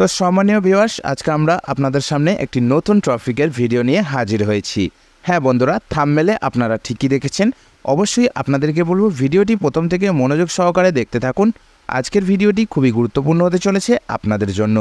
তো সম্মানীয় ভিউয়ার্স আজকে আমরা আপনাদের সামনে একটি নতুন ট্রফিকের ভিডিও নিয়ে হাজির হয়েছি। হ্যাঁ বন্ধুরা থামমেলে আপনারা ঠিকই দেখেছেন। অবশ্যই আপনাদেরকে বলব ভিডিওটি প্রথম থেকে মনোযোগ সহকারে দেখতে থাকুন। আজকের ভিডিওটি খুবই গুরুত্বপূর্ণ হতে চলেছে আপনাদের জন্য।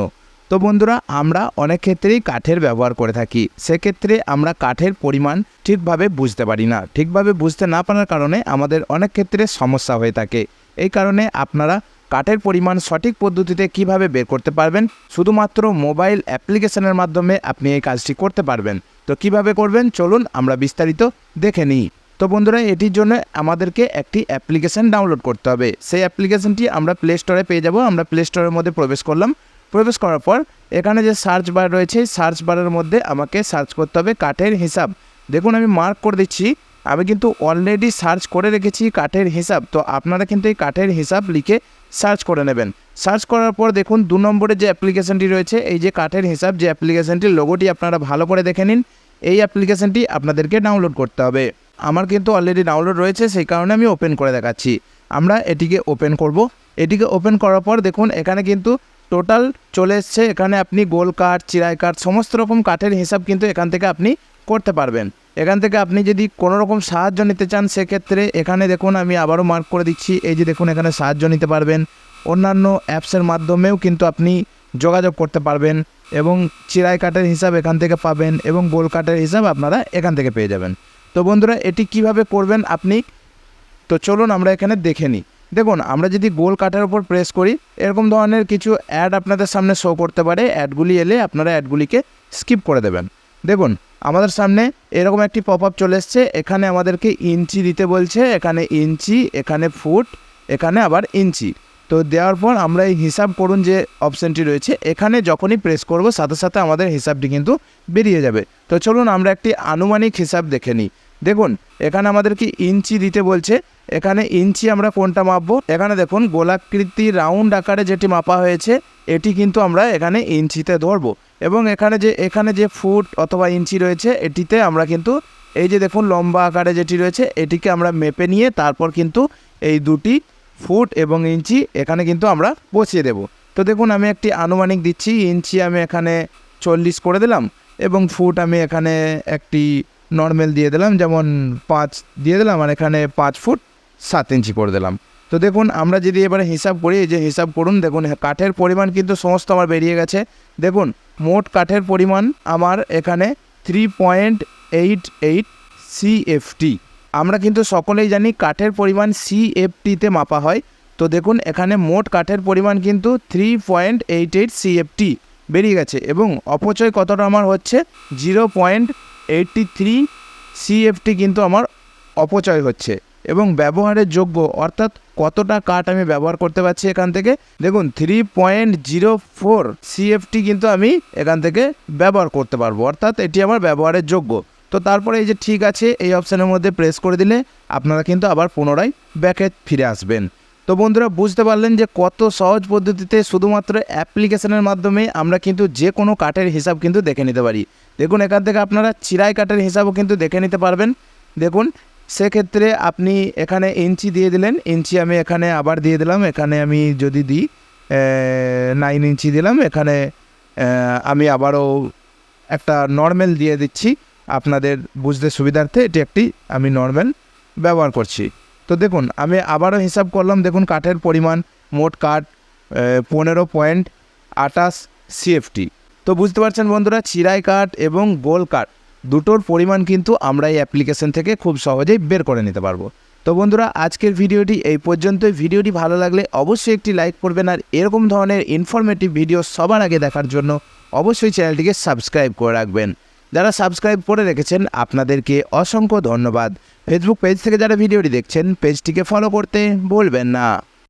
তো বন্ধুরা, আমরা অনেক ক্ষেত্রেই কাঠের ব্যবহার করে থাকি। সেক্ষেত্রে আমরা কাঠের পরিমাণ ঠিকভাবে বুঝতে পারি না। ঠিকভাবে বুঝতে না পারার কারণে আমাদের অনেক ক্ষেত্রে সমস্যা হয়ে থাকে। এই কারণে আপনারা কাঠের পরিমাণ সঠিক পদ্ধতিতে কীভাবে বের করতে পারবেন, শুধুমাত্র মোবাইল অ্যাপ্লিকেশনের মাধ্যমে আপনি এই কাজটি করতে পারবেন। তো কীভাবে করবেন? চলুন আমরা বিস্তারিত দেখে নিই। তো বন্ধুরা, এটির জন্য আমাদেরকে একটি অ্যাপ্লিকেশন ডাউনলোড করতে হবে। সেই অ্যাপ্লিকেশনটি আমরা প্লে স্টোরে পেয়ে যাব। আমরা প্লে স্টোরের মধ্যে প্রবেশ করলাম। প্রবেশ করার পর এখানে যে সার্চ বার রয়েছে সার্চ বারের মধ্যে আমাকে সার্চ করতে হবে কাঠের হিসাব। দেখুন, আমি মার্ক করে দিচ্ছি। আমি কিন্তু অলরেডি সার্চ করে রেখেছি কাঠের হিসাব, তো আপনারা কিন্তু এই কাঠের হিসাব লিখে সার্চ করে নেবেন। সার্চ করার পর দেখুন দু নম্বরে যে অ্যাপ্লিকেশনটি রয়েছে, এই যে কাঠের হিসাব, যে অ্যাপ্লিকেশনটির লোগোটি আপনারা ভালো করে দেখে নিন, এই অ্যাপ্লিকেশনটি আপনাদেরকে ডাউনলোড করতে হবে। আমার কিন্তু অলরেডি ডাউনলোড রয়েছে, সেই কারণে আমি ওপেন করে দেখাচ্ছি। আমরা এটিকে ওপেন করব। এটিকে ওপেন করার পর দেখুন, এখানে কিন্তু টোটাল চলে এসছে, এখানে আপনি গোল কাঠ চিরাই কাঠ, সমস্ত রকম কাঠের হিসাব কিন্তু এখান থেকে আপনি করতে পারবেন। এখান থেকে আপনি যদি কোনো রকম সাহায্য নিতে চান, সেক্ষেত্রে এখানে দেখুন আমি আবারও মার্ক করে দিচ্ছি। এই যে দেখুন, এখানে সাহায্য নিতে পারবেন। অন্যান্য অ্যাপসের মাধ্যমেও কিন্তু আপনি যোগাযোগ করতে পারবেন এবং চিরাই কাঠের হিসাব এখান থেকে পাবেন এবং গোল কাঠের হিসাব আপনারা এখান থেকে পেয়ে যাবেন। তো বন্ধুরা, এটি কীভাবে করবেন আপনি? তো চলুন আমরা এখানে দেখে নিই। দেখুন, আমরা যদি গোল কাঠের উপর প্রেস করি, এরকম ধরনের কিছু অ্যাড আপনাদের সামনে শো করতে পারে। অ্যাডগুলি এলে আপনারা অ্যাডগুলিকে স্কিপ করে দেবেন। দেখুন, আমাদের সামনে এরকম একটি পপ আপ চলে এসছে। এখানে আমাদেরকে ইঞ্চি দিতে বলছে। এখানে ইঞ্চি, এখানে ফুট, এখানে আবার ইঞ্চি। তো দেওয়ার পর আমরা এই হিসাব করুন যে অপশানটি রয়েছে। এখানে যখনই প্রেস করব, সাথে সাথে আমাদের হিসাবটি কিন্তু বেরিয়ে যাবে। তো চলুন আমরা একটি আনুমানিক হিসাব দেখে নিই। দেখুন, এখানে আমাদেরকে ইঞ্চি দিতে বলছে। এখানে ইঞ্চি আমরা কোনটা মাপবো? এখানে দেখুন, গোলাকৃতি রাউন্ড আকারে যেটি মাপা হয়েছে, এটি কিন্তু আমরা এখানে ইঞ্চিতে ধরবো। এবং এখানে যে এখানে যে ফুট অথবা ইঞ্চি রয়েছে, এটিতে আমরা কিন্তু, এই যে দেখুন লম্বা আকারে যেটি রয়েছে, এটিকে আমরা মেপে নিয়ে তারপর কিন্তু এই দুটি ফুট এবং ইঞ্চি এখানে কিন্তু আমরা বসিয়ে দেব। তো দেখুন আমি একটি আনুমানিক দিচ্ছি, ইঞ্চি আমি এখানে চল্লিশ করে দিলাম এবং ফুট আমি এখানে একটি নর্মাল দিয়ে দিলাম, যেমন পাঁচ দিয়ে দিলাম আর এখানে পাঁচ ফুট সাত ইঞ্চি করে দিলাম। তো দেখুন আমরা যদি এবারে হিসাব করি যে হিসাব করুন, দেখুন কাঠের পরিমাণ কিন্তু সমস্ত আমার বেরিয়ে গেছে। দেখুন মোট কাঠের পরিমাণ আমার এখানে three point eight eight CFT আমরা কিন্তু সকলেই জানি কাঠের পরিমাণ সিএফটিতে মাপা হয়। তো দেখুন, এখানে মোট কাঠের পরিমাণ কিন্তু three point eight eight CFT বেরিয়ে গেছে এবং অপচয় কতটা আমার হচ্ছে? Zero point eighty three CFT কিন্তু আমার অপচয় হচ্ছে। এবং ব্যবহারের যোগ্য, অর্থাৎ কতটা কাঠ আমি ব্যবহার করতে পারছি এখান থেকে। দেখুন three point zero four CFT কিন্তু আমি এখান থেকে ব্যবহার করতে পারব, অর্থাৎ এটি আমার ব্যবহারের যোগ্য। তো তারপরে এই যে ঠিক আছে, এই অপশানের মধ্যে প্রেস করে দিলে আপনারা কিন্তু আবার পুনরায় ব্যাকে ফিরে আসবেন। তো বন্ধুরা, বুঝতে পারলেন যে কত সহজ পদ্ধতিতে শুধুমাত্র অ্যাপ্লিকেশনের মাধ্যমে আমরা কিন্তু যে কোনো কাঠের হিসাব কিন্তু দেখে নিতে পারি। দেখুন, এখান থেকে আপনারা চিরাই কাঠের হিসাবও কিন্তু দেখে নিতে পারবেন। দেখুন সেক্ষেত্রে আপনি এখানে ইঞ্চি দিয়ে দিলেন, ইঞ্চি আমি এখানে আবার দিয়ে দিলাম, এখানে আমি যদি দিই নাইন ইঞ্চি দিলাম, এখানে আমি আবারও একটা নর্মাল দিয়ে দিচ্ছি। আপনাদের বুঝতে সুবিধার্থে এটি একটি আমি নর্মাল ব্যবহার করছি। তো দেখুন, আমি আবারও হিসাব করলাম, দেখুন কাঠের পরিমাণ মোট কাঠ পনেরো পয়েন্ট আটাশ সিএফটি তো বুঝতে পারছেন বন্ধুরা, চিরাই কাঠ এবং গোল কাঠ দুটোর পরিমাণ কিন্তু আমরা এই অ্যাপ্লিকেশন থেকে খুব সহজেই বের করে নিতে পারব। তো বন্ধুরা, আজকের ভিডিওটি এই পর্যন্তই। ভিডিওটি ভালো লাগলে অবশ্যই একটি লাইক করবেন আর এরকম ধরনের ইনফরমেটিভ ভিডিও সবার আগে দেখার জন্য অবশ্যই চ্যানেলটিকে সাবস্ক্রাইব করে রাখবেন। যারা সাবস্ক্রাইব করে রেখেছেন, আপনাদেরকে অসংখ্য ধন্যবাদ। ফেসবুক পেজ থেকে যারা ভিডিওটি দেখছেন পেজটিকে ফলো করতে ভুলবেন না।